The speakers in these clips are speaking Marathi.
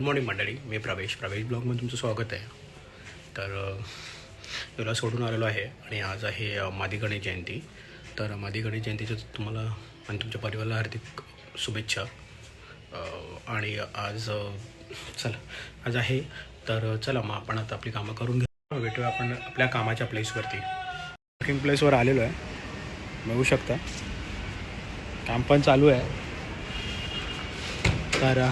गुड मॉर्निंग मंडळी. मी प्रवेश. प्रवेश ब्लॉगमध्ये तुमचं स्वागत आहे. तर तुला सोडून आलेलो आहे आणि आज आहे मादी गणेश जयंती. तर मादी गणेश जयंतीच्या तुम्हाला आणि तुमच्या परिवाराला हार्दिक शुभेच्छा. आणि आज चला. आज आहे. तर चला मग आपण आता आपली कामं करून घेऊ भेटूया आपण आपल्या कामाच्या प्लेसवरती वर्किंग प्लेसवर आलेलो आहे. बघू शकता. काम पण चालू आहे. तर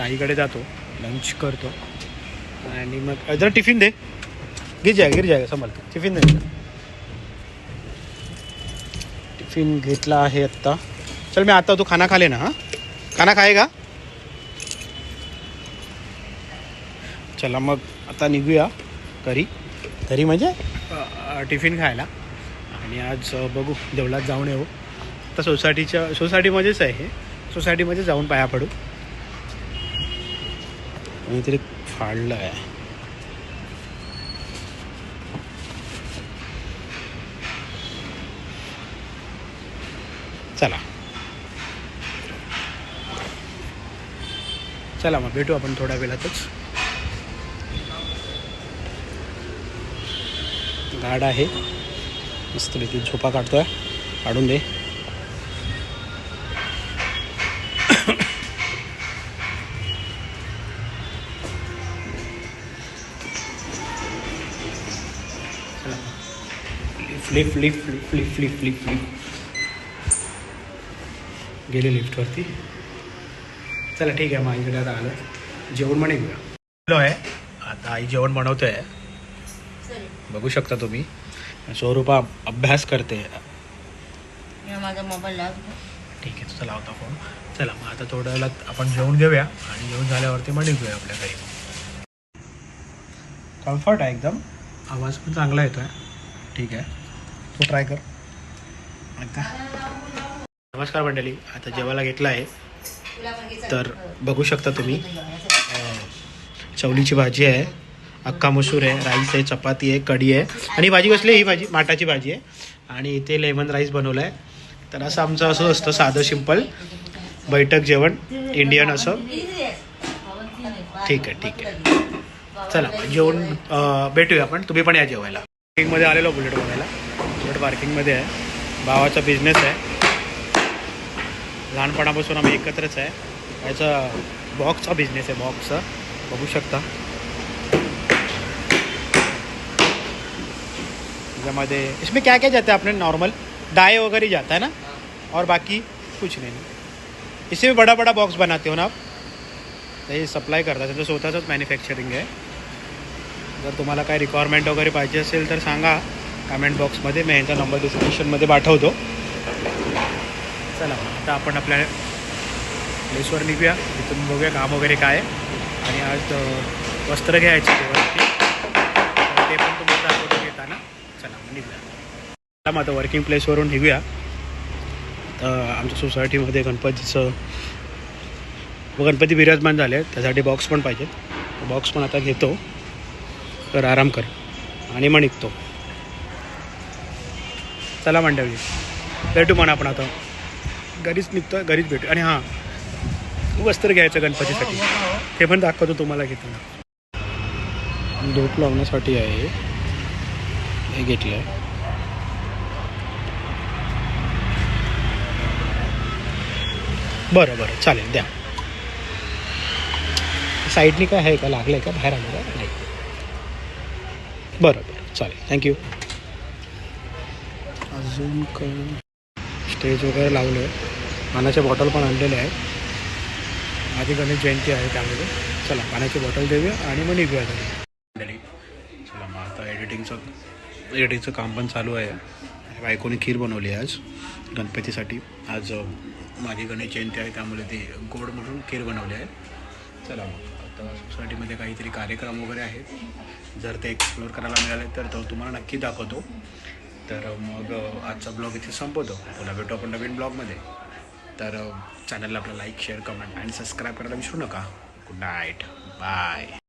ताईकडे जातो लंच करतो. आणि मग अ, जरा टिफिन दे. गिर जाय गिर जाय संभाल टिफिन दे. टिफिन घेतला आहे आत्ता. चल मी आता तू खाना खाले ना हां? खाना खाएगा चला मग आता निघूया घरी. घरी म्हणजे? टिफिन खायला. आणि आज बघू देवळात जाऊन येऊ. आता सोसायटीच्या सोसायटीमध्येच आहे हे. सोसायटीमध्ये जाऊन पाया पडू. काहीतरी फाडलं आहे चला. चला मग भेटू आपण थोड्या वेळातच. गाड आहे. मस्तपैकी झोपा काढतोय. काढून दे. Lift lift lift lift lift lift lift गेले लिफ्टवरती चला ठीक आहे मग आईकडे आता आलं. जेवण पण घेऊया आलो आहे आता आई जेवण बनवतो आहे बघू शकता तुम्ही. स्वरूपा अभ्यास करते. माझा मोबाईल ठीक आहे तुझा लावता फोन चला मग आता थोड्या वेळात आपण जेवण घेऊया आणि जेवण झाल्यावरती मग निघूया आपल्या घरी. कम्फर्ट आहे एकदम. आवाज पण चांगला येतो आहे ठीक आहे. तो ट्राय कर. नमस्कार मंडळी आता जेवायला घेतला आहे. तर बघू शकता तुम्ही चवलीची भाजी आहे अख्खा मसूर आहे राईस आहे चपाती आहे कढी आहे. आणि भाजी कसली ही भाजी माटाची भाजी आहे. आणि इथे लेमन राईस बनवलं आहे तर असं आमचं असं असतं साधं सिंपल. बैठक जेवण इंडियन असं. ठीक आहे ठीक आहे. चला जेवण भेटूया आपण. तुम्ही पण या जेवायला. ट्रेनमध्ये आलेलो बुलेट बघायला. बुलेट पार्किंगमध्ये आहे. भावाचा बिझनेस आहे. लहानपणापासून आम्ही एकत्रच आहे. याचा बॉक्सचा बिझनेस आहे बॉक्सचा बघू शकता. त्याच्यामध्ये इसमें क्या क्या जाता है नॉर्मल डाय वगैरह जाता है ना? और बाकी कुछ नहीं. इससे भी बड़ा बड़ा बॉक्स बनाते हो ना आप? तर हे सप्लाय करता त्यांचं स्वतःचंच मॅन्युफॅक्चरिंग आहे जर तुम्हाला काय रिक्वायरमेंट वगैरे पाहिजे असेल तर सांगा. कमेंट बॉक्समध्ये मी यांचा नंबर डिस्क्रिप्शनमध्ये पाठवतो. चला आता आपण आपल्या प्लेसवर निघूया. तिथून बघूया काम वगैरे काय आहे. आणि आज वस्त्र घ्यायचे वरती. ते पण तुम्हाला दाखवतो घेताना चला निघूया. चला मग आता वर्किंग प्लेसवरून निघूया. तर आमच्या सोसायटीमध्ये गणपतीचं गणपती विराजमान झाले त्यासाठी बॉक्स पण पाहिजेत. बॉक्स पण आता घेतो. तर आराम कर. आणि मग निघतो. चला मंडळी भेटू म्हणा आपण आता. घरीच निघतो घरीच भेटू. आणि हां वस्त्र घ्यायचं गणपतीसाठी. ते पण दाखवतो तुम्हाला घेताना. धूप लावण्यासाठी आहे. हे घेतलं आहे बरं बरं चालेल द्या. साईडनी काय आहे का? लागलं आहे का? बाहेर आलं का? नाही. बरं बरं चालेल. थँक्यू अजून काय स्टेज वगैरे लावलं आहे पाण्याच्या बॉटल पण आणलेल्या आहेत. माझी गणेश जयंती आहे त्यामध्ये. चला पाण्याची बॉटल देऊया आणि मग निघूया घरी. चला मग आता एडिटिंगचं एडिटिंगचं काम पण चालू आहे. बायकोने खीर बनवली आहे आज गणपतीसाठी. आज माझी गणेश जयंती आहे त्यामुळे ते गोड म्हणून खीर बनवली आहे. चला मग आता सोसायटीमध्ये काहीतरी कार्यक्रम वगैरे आहेत. जर ते एक्सप्लोअर करायला मिळाले तर तो तुम्हाला नक्की दाखवतो. तर मग आजचा ब्लॉग इथे संपवतो. पुन्हा भेटू आपण नवीन ब्लॉगमध्ये. तर चॅनलला आपला लाईक शेअर कमेंट आणि सबस्क्राईब करायला विसरू नका. Good night bye